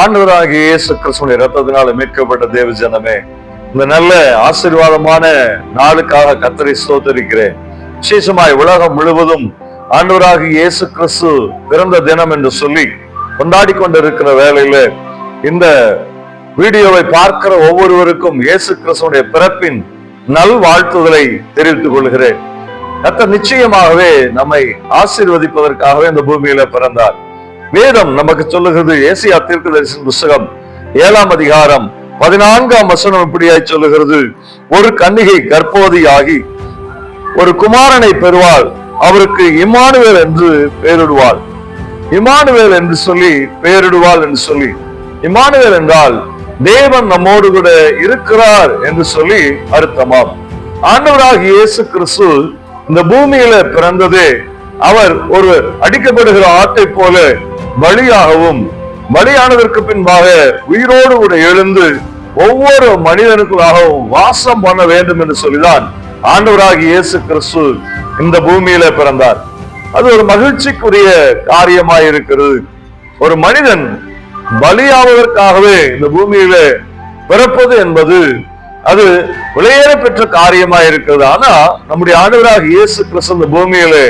ஆண்டவராகிய இயேசு கிறிஸ்துவின் ரத்தத்தினால மீட்கப்பட்ட தேவ ஜனமே இந்த நல்ல ஆசீர்வாதமான நாளுக்காக கத்தரை ஸ்தோத்தரிக்கிறேன். விசேஷமாய் உலகம் முழுவதும் ஆண்டவராகி இயேசு கிறிஸ்து பிறந்த தினம் என்று சொல்லி கொண்டாடி கொண்டிருக்கிற வேளையில இந்த வீடியோவை பார்க்கிற ஒவ்வொருவருக்கும் இயேசு கிறிஸ்துடைய பிறப்பின் நல் வாழ்த்துதலை தெரிவித்துக் கொள்கிறேன். கர்த்தர் நிச்சயமாகவே நம்மை ஆசீர்வதிப்பதற்காகவே இந்த பூமியில பிறந்தார். வேதம் நமக்கு சொல்லுகிறது ஏசியா தீர்க்கதரிசன புஸ்தகம் ஏழாம் அதிகாரம் பதினான்காம் வசனம் இப்படியாய் சொல்லுகிறது. ஒரு கன்னிகை கர்ப்பவதியாகி ஒரு குமாரனை பெறுவாள். அவருக்கு இமானுவேல் என்று பெயரிடுவாள். இமானுவேல் என்று சொல்லி பெயரிடுவாள் என்று சொல்லி. இமானுவேல் என்றால் தேவன் நம்மோடு கூட இருக்கிறார் என்று சொல்லி அர்த்தமாம். ஆண்டவராக இயேசு கிறிஸ்து இந்த பூமியில பிறந்ததே அவர் ஒரு அடிக்கப்படுகிற ஆட்டை போல பலியாகவும் பலியானதற்கு பின்பாக உயிரோடு கூட எழுந்து ஒவ்வொரு மனிதனுக்குள்ளாகவும் வாசம் பண்ண வேண்டும் என்று சொல்லிதான் ஆண்டவராகி இயேசு கிறிஸ்து இந்த பூமியில பிறந்தார். அது ஒரு மகிழ்ச்சிக்குரிய காரியமாய் இருக்கிறது ஒரு மனிதன் பலியாவதற்காகவே இந்த பூமியில பிறப்பது என்பது அது விளையேற பெற்ற காரியமாய் இருக்கிறது ஆனா நம்முடைய ஆண்டவராக இயேசு கிறிஸ்து இந்த பூமியிலே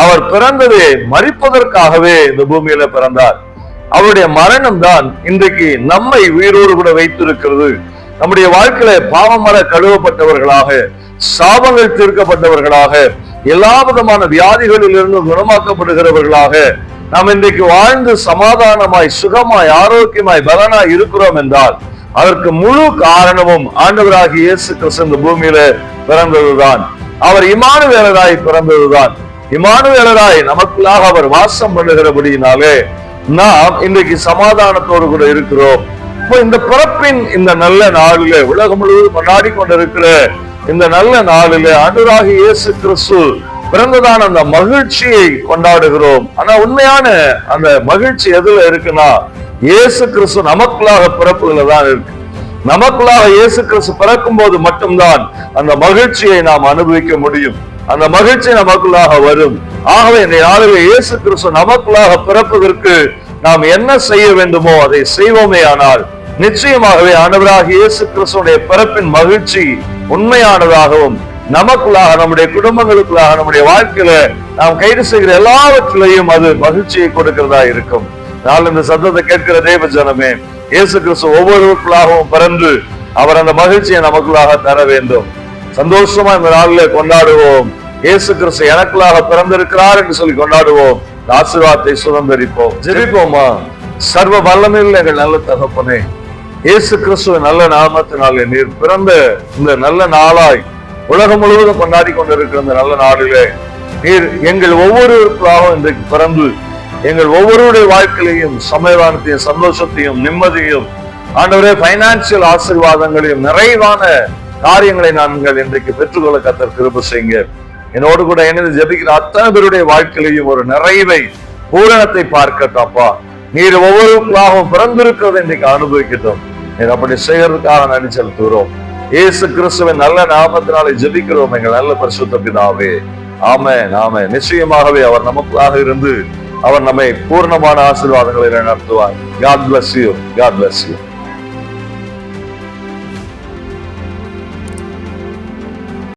அவர் பிறந்ததே மறிப்பதற்காகவே இந்த பூமியில பிறந்தார். அவருடைய மரணம் தான் இன்றைக்கு நம்மை உயிரோடு கூட வைத்திருக்கிறது. நம்முடைய வாழ்க்கையில பாவமர கழுவப்பட்டவர்களாக சாபங்கள் தீர்க்கப்பட்டவர்களாக எல்லா விதமான வியாதிகளில் இருந்து குணமாக்கப்படுகிறவர்களாக நாம் இன்றைக்கு வாழ்ந்து சமாதானமாய் சுகமாய் ஆரோக்கியமாய் பலனாய் இருக்கிறோம் என்றால் அதற்கு முழு காரணமும் ஆண்டவராகி இயேசு கிறிஸ்து இந்த பூமியில பிறந்ததுதான். அவர் இமானுவேலராய் பிறந்ததுதான். இமானுவேலராய் நமக்குள்ளாக அவர் வாசம் பண்ணுகிறபடியினாலே நாம் இன்றைக்கு சமாதானத்தோடு கூட இருக்கிறோம். இப்போ இந்த பிறப்பின் இந்த நல்ல நாளில் உலகம் முழுவதும் கொண்டாடி கொண்டிருக்கிற இந்த நல்ல நாளில் அனுராகி இயேசு கிறிஸ்து பிறந்ததான அந்த மகிழ்ச்சியை கொண்டாடுகிறோம். ஆனா உண்மையான அந்த மகிழ்ச்சி எதுல இருக்குன்னா இயேசு கிறிஸ்து நமக்குள்ளாக பிறப்புல தான் இருக்கு. நமக்குள்ளாக இயேசு கிறிஸ்து பிறக்கும் போது மட்டும்தான் அந்த மகிழ்ச்சியை நாம் அனுபவிக்க முடியும். அந்த மகிழ்ச்சி நமக்குள்ளாக வரும். ஆகவே இந்த நாளில் இயேசு கிறிஸ்து நமக்குள்ளாக பிறப்பதற்கு நாம் என்ன செய்ய வேண்டுமோ அதை செய்வோமே ஆனால் நிச்சயமாகவே ஆண்டவராக இயேசு கிறிஸ்துடைய பிறப்பின் மகிழ்ச்சி உண்மையானதாகவும் நமக்குள்ளாக நம்முடைய குடும்பங்களுக்குள்ளாக நம்முடைய வாழ்க்கையில நாம் கைது செய்கிற எல்லாவற்றிலையும் அது மகிழ்ச்சியை கொடுக்கிறதா இருக்கும். நாள் இந்த சத்தத்தை கேட்கிற தேவ ஜனமே இயேசு கிறிஸ்து ஒவ்வொருவருக்குள்ளாகவும் பிறந்து அவர் அந்த மகிழ்ச்சியை நமக்குள்ளாக தர வேண்டும். சந்தோஷமா இந்த நாளில் கொண்டாடுவோம். இயேசு கிறிஸ்து எனக்குள்ளாக பிறந்திருக்கிறார் என்று சொல்லி கொண்டாடுவோம். ஆசீர்வாதத்தை சுதந்திரிப்போம். ஜெபிப்போமா? சர்வ வல்லமையில் எங்கள் நல்ல தகப்பனே இயேசு கிறிஸ்துவ நல்ல நாமத்தினாலே நீர் பிறந்த இந்த நல்ல நாளாய் உலகம் முழுவதும் கொண்டாடி கொண்டிருக்கிற இந்த நல்ல நாளிலே நீர் எங்கள் ஒவ்வொருவருக்காகவும் இன்றைக்கு பிறந்து எங்கள் ஒவ்வொருவருடைய வாழ்க்கையிலையும் சமாதானத்தையும் சந்தோஷத்தையும் நிம்மதியும் ஆண்டவரே பைனான்சியல் ஆசீர்வாதங்களையும் நிறைவான காரியங்களை நாங்கள் இன்றைக்கு பெற்றுக்கொள்ள கத்தர் கிருப செய்யுங்க. என்னோடு கூட இணைந்து ஜெபிக்கிற அத்தனை பேருடைய வாழ்க்கையிலையும் ஒரு நிறைவை பூரணத்தை பார்க்கட்டாப்பா நீர் ஒவ்வொருவருக்காகவும் பிறந்திருக்கிறதை இன்றைக்கு அனுபவிக்கட்டும். நீர் அப்படி செய்யறதுக்காக நன்றி செலுத்துகிறோம். இயேசு கிறிஸ்துவின் நல்ல நாமத்தினாலே ஜெபிக்கிறோம் எங்கள் நல்ல பரிசுத்த பிதாவே. ஆமே நாம நிச்சயமாகவே அவர் நமக்காக இருந்து அவர் நம்மை பூர்ணமான ஆசீர்வாதங்களை நடத்துவார். God bless you god bless you